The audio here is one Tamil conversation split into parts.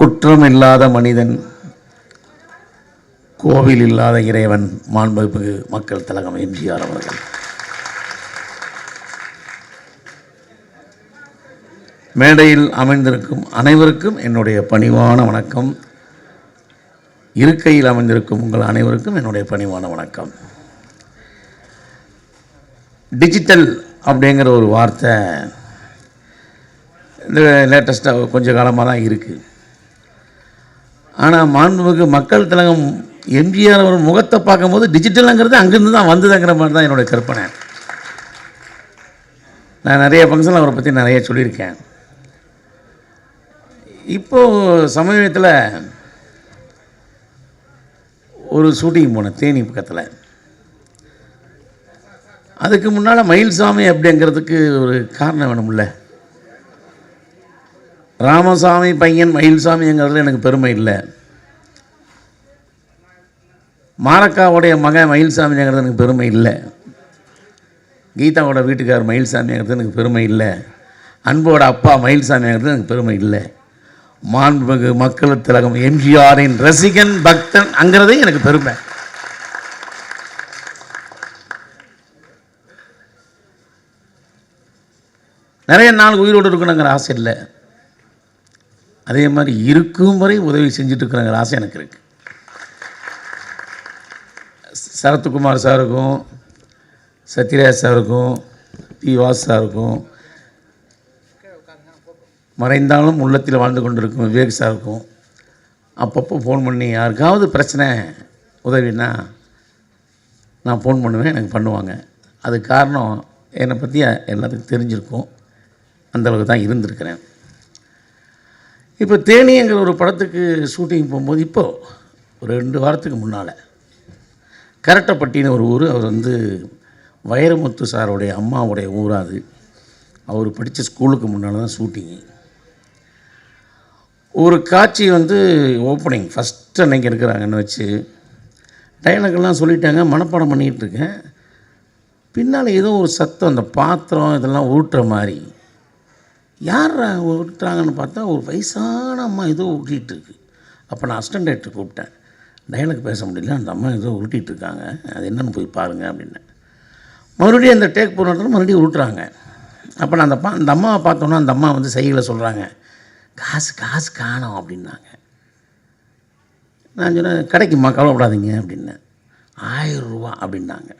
குற்றம் இல்லாத மனிதன் கோவில் இல்லாத இறைவன் மாண்புமிகு மக்கள் தலகம் எம்ஜிஆர் அவர்கள். மேடையில் அமைந்திருக்கும் அனைவருக்கும் என்னுடைய பணிவான வணக்கம். இருக்கையில் அமைந்திருக்கும் உங்கள் அனைவருக்கும் என்னுடைய பணிவான வணக்கம். டிஜிட்டல் அப்படிங்கிற ஒரு வார்த்தை இந்த லேட்டஸ்ட்டாக கொஞ்ச காலமாக தான் இருக்குது ஆனால் மாண்புமிகு மக்கள் திலகம் எம்ஜிஆர் அவர் முகத்தை பார்க்கும்போது டிஜிட்டலுங்கிறது அங்கேருந்து தான் வந்ததுங்கிற மாதிரி தான் என்னுடைய கற்பனை. நான் நிறைய ஃபங்க்ஷனில் அவரை பற்றி நிறைய சொல்லியிருக்கேன். இப்போது சமீபத்தில் ஒரு ஷூட்டிங் போனேன் தேனி பக்கத்தில். அதுக்கு முன்னால் மயில்சாமி அப்படிங்கிறதுக்கு ஒரு காரணம் வேணும்ல. ராமசாமி பையன் மயில்சாமிங்கிறதுல எனக்கு பெருமை இல்லை. மாரக்காவுடைய மகன் மயில்சாமிங்கிறது எனக்கு பெருமை இல்லை. கீதாவோட வீட்டுக்கார் மயில்சாமிங்கிறது எனக்கு பெருமை இல்லை. அன்போட அப்பா மயில்சாமிங்கிறது எனக்கு பெருமை இல்லை. மாண்புமிகு மக்கள் திலகம் எம்ஜிஆரின் ரசிகன் பக்தன் அங்கிறதே எனக்கு பெருமை. நிறைய நாள் உயிரோடு இருக்கணுங்கிற ஆசை இல்லை. அதே மாதிரி இருக்கும் வரை உதவி செஞ்சுட்டு ஆசை எனக்கு இருக்குது சரத்குமார் சாருக்கும் சத்யராஜ் சாருக்கும் பி வாஸ் சாருக்கும் மறைந்தாலும் உள்ளத்தில் வாழ்ந்து கொண்டிருக்கும் விவேக் சாருக்கும் அப்பப்போ ஃபோன் பண்ணி யாருக்காவது பிரச்சனை உதவினா நான் ஃபோன் பண்ணுவேன் எனக்கு பண்ணுவாங்க. அது காரணம் என்னை பற்றி எல்லாத்துக்கும் தெரிஞ்சிருக்கும். அந்தளவுக்கு தான் இருந்திருக்கிறேன். இப்போ தேனிங்கிற ஒரு படத்துக்கு ஷூட்டிங் போகும்போது இப்போது ஒரு ரெண்டு வாரத்துக்கு முன்னால் கரட்டப்பட்டின்னு ஒரு ஊர் அவர் வந்து வைரமுத்து சாருடைய அம்மாவுடைய ஊராக அது. அவர் படித்த ஸ்கூலுக்கு முன்னால் தான் ஷூட்டிங்கு ஒரு காட்சி வந்து ஓப்பனிங் ஃபஸ்ட்டு அன்னைக்கு இருக்கிறாங்கன்னு வச்சு டைலாக்லாம் சொல்லிட்டாங்க மனப்பாடம் பண்ணிகிட்ருக்கேன் பின்னால் ஏதோ ஒரு சத்தம் அந்த பாத்திரம் இதெல்லாம் உருட்டுற மாதிரி. யார் உருட்டுறாங்கன்னு பார்த்தா ஒரு வயசான அம்மா ஏதோ உருட்டிகிட்டு இருக்கு அப்போ நான் அசிஸ்டன்ட் டைரக்டர் கூப்பிட்டேன். டயலாக் பேச முடியல அந்த அம்மா ஏதோ உருட்டிகிட்டு இருக்காங்க அது என்னென்னு போய் பாருங்கள் அப்படின்னேன். மறுபடியும் அந்த டேக் போன இடத்துல மறுபடியும் உருட்டுறாங்க. அப்போ நான் அந்த பா அந்த அம்மாவை பார்த்தோன்னா அந்த அம்மா வந்து செய்களை சொல்கிறாங்க காசு காசு காணோம் அப்படின்னாங்க. நான் சொன்னேன் கிடைக்குமா கவலைப்படாதீங்க அப்படின்னேன். ஆயிரம் ரூபா அப்படின்னாங்க.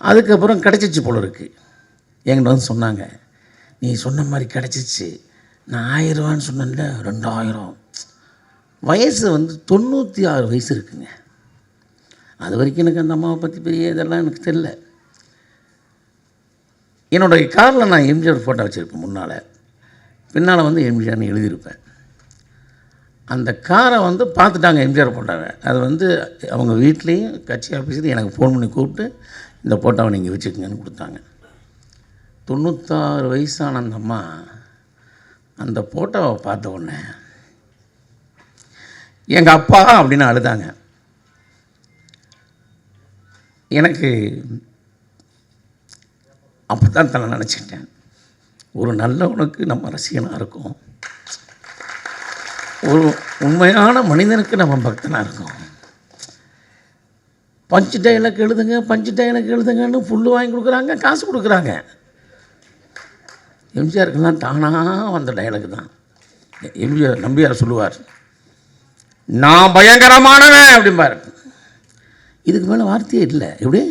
அதுக்கப்புறம் கிடச்சிச்சு போல இருக்குது என்கிட்ட வந்து சொன்னாங்க நீ சொன்ன மாதிரி கிடச்சிச்சு. நான் ஆயிரரூவான்னு சொன்னேன்ல ரெண்டாயிரம். வயசு வந்து தொண்ணூற்றி ஆறு வயசு இருக்குங்க. அது வரைக்கும் எனக்கு அந்த அம்மாவை பற்றி பெரிய இதெல்லாம் எனக்கு தெரில என்னுடைய காரில் நான் எம்ஜிஆர் ஃபோட்டோ வச்சுருப்பேன் முன்னால். பின்னால் வந்து எம்ஜிஆர்னு எழுதியிருப்பேன். அந்த காரை வந்து பார்த்துட்டாங்க எம்ஜிஆர் ஃபோட்டோவை அது வந்து அவங்க வீட்லேயும் கட்சி ஆஃபீஸில் எனக்கு ஃபோன் பண்ணி கூப்பிட்டு இந்த ஃபோட்டோவை நீங்கள் வச்சுக்கோங்கன்னு கொடுத்தாங்க. தொண்ணூத்தாறு வயசான அந்த அம்மா அந்த ஃபோட்டோவை பார்த்த உடனே எங்கள் அப்பா அப்படின்னு அழுதாங்க. எனக்கு அப்போ தான் தன்னை நினச்சிக்கிட்டேன். ஒரு நல்லவனுக்கு நம்ம ரசிகனாக இருக்கும். ஒரு உண்மையான மனிதனுக்கு நம்ம பக்தனாக இருக்கும். பஞ்சு டைலாக் எழுதுங்க பஞ்சு டைலாக் எழுதுங்கன்னு புல் வாங்கி கொடுக்குறாங்க காசு கொடுக்குறாங்க. எம்ஜிஆருக்கெல்லாம் தானாக வந்த டைலாக் தான். எம்ஜிஆர் நம்பியார் சொல்லுவார் நான் பயங்கரமானவன் அப்படிம்பார். இதுக்கு மேலே வார்த்தையே இல்லை. எப்படி?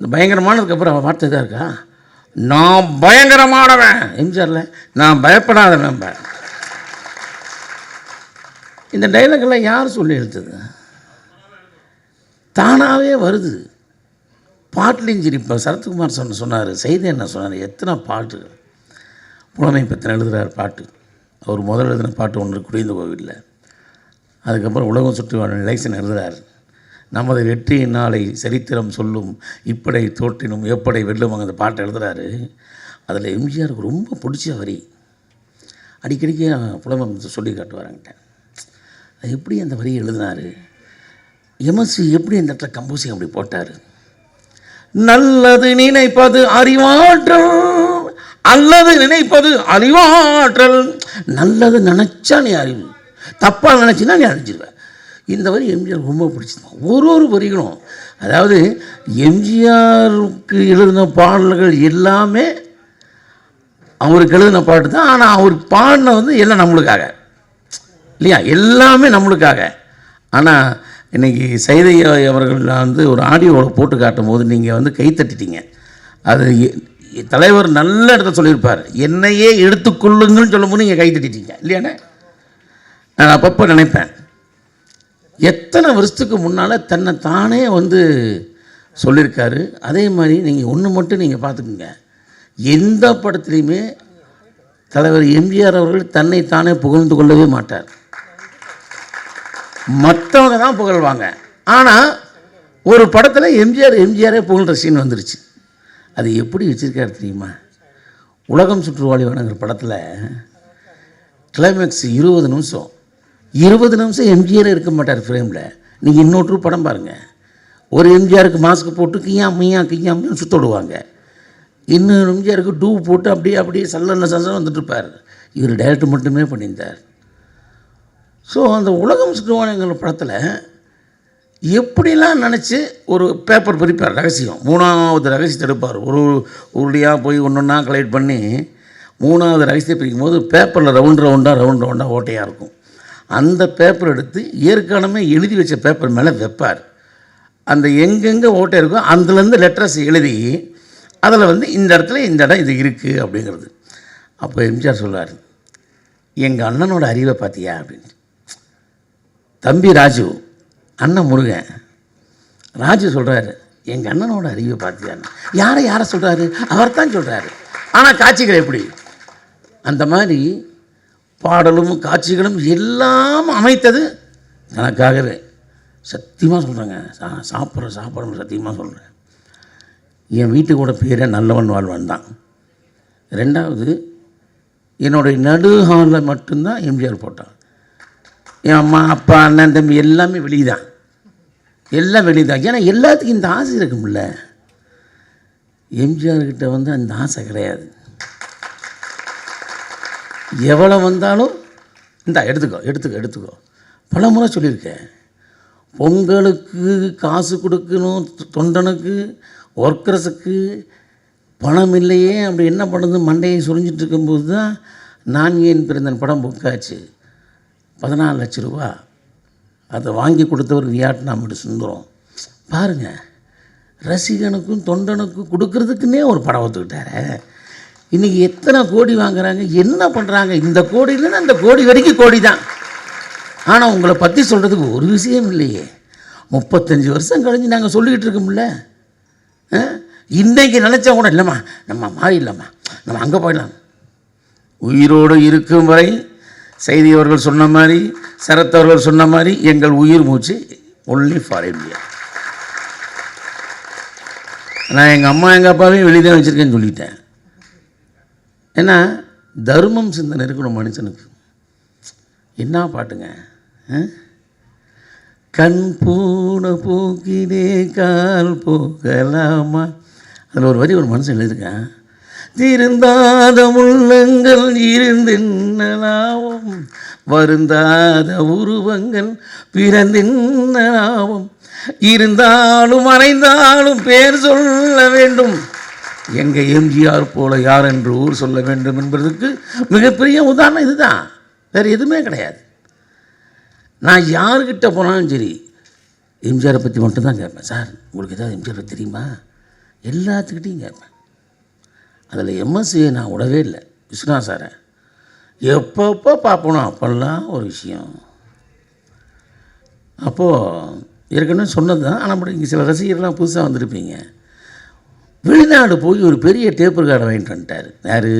இந்த பயங்கரமானதுக்கப்புறம் வார்த்தை தான் இருக்கா? நான் பயங்கரமானவன் எம்ஜிஆரில் நான் பயப்படாதவன் பார் இந்த டைலாக்லாம் யார் சொல்லி எழுத்துது தானாகவே வருது. பாட்டிலையும் சரி இப்போ சரத்குமார் சொன்ன சொன்னார் செய்தி என்ன சொன்னார்? எத்தனை பாட்டு புலமை பற்றின எழுதுகிறார் பாட்டு. அவர் முதல் எழுதின பாட்டு ஒன்று குடிந்து கோவிலில் அதுக்கப்புறம் உலகம் சுற்றி வாழும் எலெக்ஷன் எழுதுகிறார் நமது வெற்றியின் நாளை சரித்திரம் சொல்லும் இப்படை தோற்றினும் எப்படை வெல்லும் அந்த பாட்டை எழுதுகிறாரு அதில் எம்ஜிஆருக்கு ரொம்ப பிடிச்ச வரி. அடிக்கடிக்கு புலமை சொல்லி காட்டுவாரங்கிட்ட அது எப்படி அந்த வரியை எழுதினார்? எம்எஸ்சி எப்படி அந்த இடத்துல கம்போசிங் அப்படி போட்டார்? நல்லது நினைப்பது அறிவாற்றல். அல்லது நினைப்பது அறிவாற்றல். நல்லது நினச்சா நீ அறிவு. தப்பாக நினச்சின்னா நீ அறிஞ்சிருவேன் இந்த வரி எம்ஜிஆர் ரொம்ப பிடிச்சிருந்தான் ஒரு ஒரு வரிகளும் அதாவது எம்ஜிஆருக்கு எழுதின பாடல்கள் எல்லாமே அவருக்கு எழுதின பாட்டு தான். ஆனால் அவர் பாடின வந்து எல்லாம் நம்மளுக்காக. இல்லையா? எல்லாமே நம்மளுக்காக. ஆனால் இன்னைக்கு சைதையா அவர்கள் வந்து ஒரு ஆடியோவில் போட்டு காட்டும் போது நீங்கள் வந்து கை தட்டிட்டீங்க. அது எ- தலைவர் நல்ல இடத்த சொல்லியிருப்பார். என்னையே எடுத்துக்கொள்ளுங்கள்னு சொல்லும்போது நீங்கள் கை தட்டிட்டீங்க. இல்லையானே? நான் அப்பப்போ நினைப்பேன். எத்தனை வருஷத்துக்கு முன்னால் தன்னை தானே வந்து சொல்லியிருக்காரு. அதே மாதிரி நீங்கள் ஒன்று மட்டும் நீங்கள் பார்த்துக்குங்க. எந்த படத்துலையுமே தலைவர் எம்ஜிஆர் அவர்கள் தன்னை தானே புகழ்ந்து கொள்ளவே மாட்டார். மற்றவங்க தான் புகழ்வாங்க. ஆனால் ஒரு படத்தில் எம்ஜிஆர் எம்ஜிஆரே புகழ்கிற சீன் வந்துருச்சு. அது எப்படி வச்சுருக்காரு தெரியுமா? உலகம் சுற்றுவாளிவானங்கிற படத்தில் கிளைமேக்ஸ் இருபது நிமிஷம். இருபது நிமிஷம் எம்ஜிஆர் இருக்க மாட்டார் ஃப்ரேமில் நீங்கள் இன்னொரு படம் பாருங்கள் ஒரு எம்ஜிஆருக்கு மாஸ்க் போட்டு கியா மியா கியா மியான்னு சுத்த விடுவாங்க இன்னொரு எம்ஜிஆருக்கு டூ போட்டு அப்படியே அப்படியே சல்லன சல்ல வந்துட்டுருப்பார். இவர் டைரக்டர் மட்டுமே பண்ணியிருந்தார். ஸோ அந்த உலகம் சுற்றுவானங்கிற படத்தில் எப்படிலாம் நினச்சி ஒரு பேப்பர் பிரிப்பார்? ரகசியம். மூணாவது ரகசியத்தை எடுப்பார். ஒரு உருடியாக போய் ஒன்று ஒன்றா கலெக்ட் பண்ணி மூணாவது ரகசியத்தை பிரிக்கும் போது பேப்பரில் ரவுண்ட் ரவுண்டாக ரவுண்ட் ரவுண்டாக ஓட்டையாக இருக்கும். அந்த பேப்பர் எடுத்து ஏற்கனவே எழுதி வச்ச பேப்பர் மேலே வைப்பார். அந்த எங்கெங்கே ஓட்டை இருக்கோ அதுலேருந்து லெட்டர்ஸ் எழுதி அதில் வந்து இந்த இடத்துல இந்த இடம் இது இருக்குது அப்படிங்கிறது. அப்போ எம்ஜிஆர் சொல்கிறார் எங்கள் அண்ணனோட அறிவை பார்த்தியா? அப்படின்னு. தம்பி ராஜு அண்ணன் முருகன் ராஜு சொல்கிறாரு எங்கள் அண்ணனோட அறிவை பார்த்தியான்னு. யாரை யாரை சொல்கிறாரு அவர் தான் சொல்கிறாரு ஆனால் காட்சிகள் எப்படி? அந்த மாதிரி பாடலும் காட்சிகளும் எல்லாம் அமைத்தது எனக்காகவே சத்தியமாக சொல்கிறேங்க சா சாப்பிட்ற சாப்பிட்ற சத்தியமாக சொல்கிறேன் என் வீட்டுக்கூட பேரை நல்லவன் வாழ்வன் தான். ரெண்டாவது என்னுடைய நடுஹாலில் மட்டும்தான் எம்ஜிஆர் போட்டான். என் அம்மா அப்பா அண்ணன் தம்பி எல்லாமே வெளியே தான் எல்லாம் வெளியே தான் ஏன்னா எல்லாத்துக்கும் இந்த ஆசை இருக்கும்ல எம்ஜிஆர்கிட்ட வந்து அந்த ஆசை கிடையாது. எவ்வளோ வந்தாலும் இந்த எடுத்துக்கோ எடுத்துக்கோ எடுத்துக்கோ. பல முறை சொல்லியிருக்கேன். பொங்கலுக்கு காசு கொடுக்கணும் தொ- தொண்டனுக்கு ஒர்க்கர்ஸுக்கு பணம் இல்லையே அப்படி என்ன பண்ணுறது? மண்டையை சுரிஞ்சிட்டு இருக்கும்போது தான் நான் ஏன் பிறந்தன்? படம் புக்காச்சு பதினாலு லட்ச ரூபா அதை வாங்கி கொடுத்தவர் வியாட்நாமோட சுந்தரம் பாருங்கள் ரசிகனுக்கும் தொண்டனுக்கும் கொடுக்கறதுக்குன்னே ஒரு படம் ஒத்துக்கிட்டாரு. இன்றைக்கி எத்தனை கோடி வாங்குறாங்க என்ன பண்ணுறாங்க இந்த கோடியிலன்னு அந்த கோடி வரைக்கும் கோடி தான். ஆனால் உங்களை பற்றி சொல்கிறதுக்கு ஒரு விஷயம் இல்லையே. முப்பத்தஞ்சு வருஷம் கழிஞ்சு நாங்கள் சொல்லிக்கிட்டு இருக்கோம்ல. ஆ? நினச்சா கூட இல்லைம்மா நம்ம மாறிடலாம்மா நம்ம அங்கே போயிடலாம். உயிரோடு இருக்கும் வரை செய்தி அவர்கள் சொன்ன மாதிரி சரத் அவர்கள் சொன்ன மாதிரி எங்கள் உயிர் மூச்சு ஒன்லி ஃபார் இந்தியா நான் எங்கள் அம்மா எங்கள் அப்பாவையும் வெளியே தான் வச்சுருக்கேன்னு சொல்லிட்டேன். ஏன்னா தர்மம் சிந்தனை இருக்கணும் மனுஷனுக்கு. என்ன பாட்டுங்க? கண் போன போக்கினே கால் போகலாமா? அதில் ஒரு வரி ஒரு மனுஷன் எழுதியிருக்கேன். திருந்தாத உள்ளங்கள் இருந்தின்னாவும் வருந்தாத உருவங்கள் பிறந்தின்னாவும் இருந்தாலும் மறைந்தாலும் பேர் சொல்ல வேண்டும். எங்கள் எம்ஜிஆர் போல யார் என்று ஊர் சொல்ல வேண்டும் என்பதற்கு மிகப்பெரிய உதாரணம் இதுதான். வேறு எதுவுமே கிடையாது. நான் யார்கிட்ட போனாலும் சரி எம்ஜிஆரை பற்றி மட்டும்தான் கேட்பேன். சார் உங்களுக்கு ஏதாவது எம்ஜிஆர் பற்றி தெரியுமா? எல்லாத்துக்கிட்டையும் கேட்பேன். அதில் எம்எஸ்சியை நான் விடவே இல்லை. விஸ்வநாத் சாரை எப்பப்போ பார்ப்பணும் அப்போல்லாம் ஒரு விஷயம். அப்போது ஏற்கனவே சொன்னது தான் ஆனால் இங்கே சில ரசிகர்லாம் புதுசாக வந்திருப்பீங்க. வெளிநாடு போய் ஒரு பெரிய டேப் ரெக்கார்டை வாங்கிட்டு வந்துட்டார். யார்?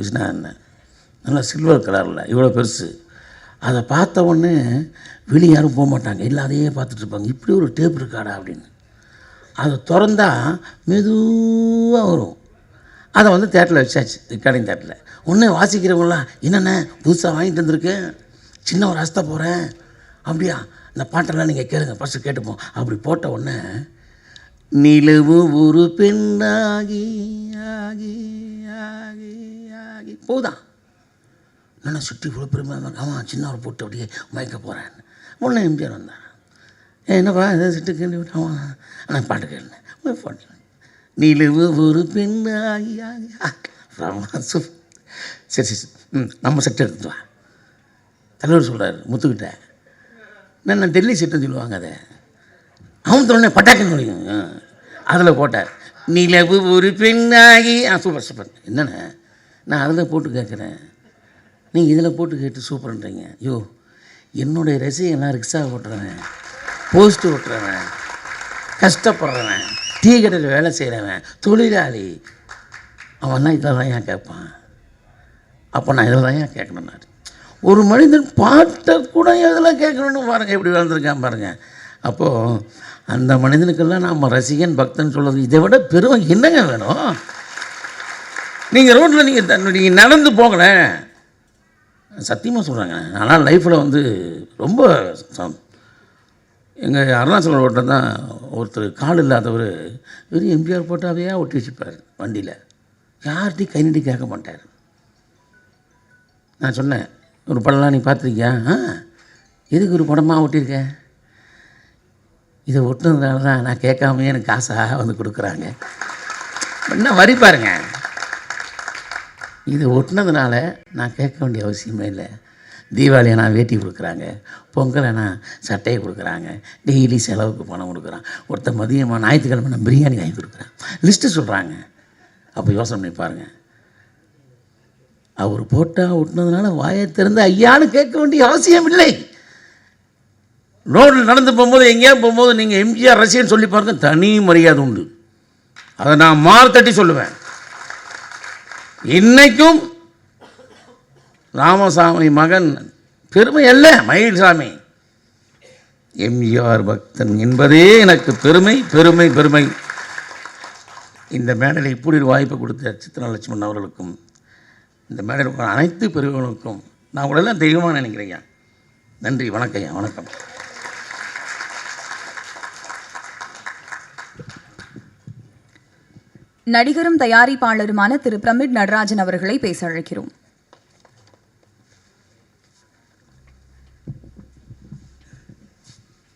விஸ்வநாத் அண்ணன் நல்லா சில்வர் கலரில் இவ்வளோ பெருசு. அதை பார்த்த உடனே வெளியே யாரும் போக மாட்டாங்க. இல்லை அதையே பார்த்துட்ருப்பாங்க இப்படி ஒரு டேப் இருக்காடா அப்படின்னு. அதை திறந்தா மெதுவாக வரும். அதை வந்து தேட்டரில் வச்சாச்சு ரெக்கார்டிங் தேட்டரில் ஒன்று வாசிக்கிறவங்களாம் என்னென்ன புதுசாக வாங்கிட்டு வந்திருக்கேன். சின்ன ஒரு அஸ்தா போகிறேன் அப்படியா? இந்த பாட்டெல்லாம் நீங்கள் கேளுங்க ஃபஸ்ட்டு கேட்டுப்போம். அப்படி போட்ட உடனே நிலவு ஒரு பெண்ணாகி ஆகி ஆகி ஆகி. போதான் நான் சுற்றி இவ்வளோ பெருமை ஆமாம் சின்னவர் போட்டு அப்படியே மயக்க போகிறேன் உடனே எம்ஜிஆர் வந்தார். ஏ என்னப்பா இதை சிட்டு கேள்வி? விட்டு ஆமாம் ஆனால் பாட்டு கேட்டேன் போய் போட்டேன் நிலவு ஒரு பெண்ணாயா சரி சரி சரி. ம் நம்ம செட்டு எடுத்துட்டு வா. தலைவர் சொல்கிறார் முத்துக்கிட்ட. நான் நான் டெல்லி செட்டுன்னு சொல்லுவாங்க அதை. அவன் தோணே பட்டாக்குன்னு முடியும் அதில் போட்டார். நிலவு ஒரு பெண்ணாகி ஆ சூப்பர் சூப்பர். என்னண்ணே? நான் அதில் போட்டு கேட்குறேன். நீங்கள் இதில் போட்டு கேட்டு சூப்பர்ன்றீங்க. ஐயோ என்னுடைய ரசிகெல்லாம் ரிக்ஷா ஓட்டுறேன் போஸ்ட்டு ஓட்டுறேன் கஷ்டப்படுறேன் டீ கடையில் வேலை செய்கிறவன் தொழிலாளி. அவன்னா இதில் தான் ஏன் கேட்பான்? அப்போ நான் இதில் தான் ஏன் கேட்கணும்னாரு ஒரு மனிதன் பாட்டை கூட எதில் கேட்கணும்னு பாருங்கள் இப்படி வளர்ந்துருக்கான் பாருங்கள் அப்போது அந்த மனிதனுக்கெல்லாம் நாம் ரசிகன் பக்தன் சொல்கிறது இதை விட பெருமை என்னங்க வேணும்? நீங்கள் ரோட்டில் நீங்கள் நீங்கள் நடந்து போங்களேன். சத்தியமாக சொல்கிறாங்க ஆனால் லைஃப்பில் வந்து ரொம்ப எங்கள் அருணாச்சலம் ரோட்டில் தான் ஒருத்தர் கால் இல்லாதவர் வெறும் எம்ஜிஆர் போட்டாவையாக ஒட்டி வச்சுப்பார் வண்டியில். யார்கிட்டையும் கை நீட்டி கேட்க மாட்டார். நான் சொன்னேன் ஒரு படம்லாம் நீ பார்த்துருக்கியா? ஆ எதுக்கு ஒரு படமாக ஒட்டியிருக்க? இதை ஒட்டுனதுனால தான் நான் கேட்காமையே எனக்கு காசாக வந்து கொடுக்குறாங்க. என்ன வரி பாருங்க. இது ஒட்டினதுனால நான் கேட்க வேண்டிய அவசியமே இல்லை. தீபாவளினா வேட்டி கொடுக்குறாங்க பொங்கலைனா சட்டையை கொடுக்குறாங்க டெய்லி செலவுக்கு பணம் கொடுக்குறான். ஒருத்தன் மதியமாக ஞாயிற்றுக்கிழமை நான் பிரியாணி வாங்கி கொடுக்குறேன். லிஸ்ட்டு சொல்கிறாங்க அப்போ யோசனை பண்ணி பாருங்கள் அவர் போட்டால் ஒட்டினதுனால வாயை திறந்து ஐயான்னு கேட்க வேண்டிய அவசியம் இல்லை. ரோட்டில் நடந்து போகும்போது எங்கேயா போகும்போது நீங்கள் எம்ஜிஆர் ரசிகன் சொல்லி பாருங்க தனி மரியாதை உண்டு. அதை நான் மார் தட்டி சொல்லுவேன். இன்னைக்கும் ராமசாமி மகன் பெருமை அல்ல மயில்சாமி. எம்ஜிஆர் பக்தன் என்பதே எனக்கு பெருமை பெருமை பெருமை. இந்த மேடையில் இப்படி ஒரு வாய்ப்பு கொடுத்த சித்திரலட்சுமணன் அவர்களுக்கும் இந்த மேடையில் அனைத்து பெருமைகளுக்கும் நான் உடலாம் தெய்வமாக நினைக்கிறேன் நன்றி வணக்கம் ஐயா வணக்கம். நடிகரும் தயாரிப்பாளருமான திரு. பிரமிட் நடராஜன் அவர்களை பேச அழைக்கிறோம்.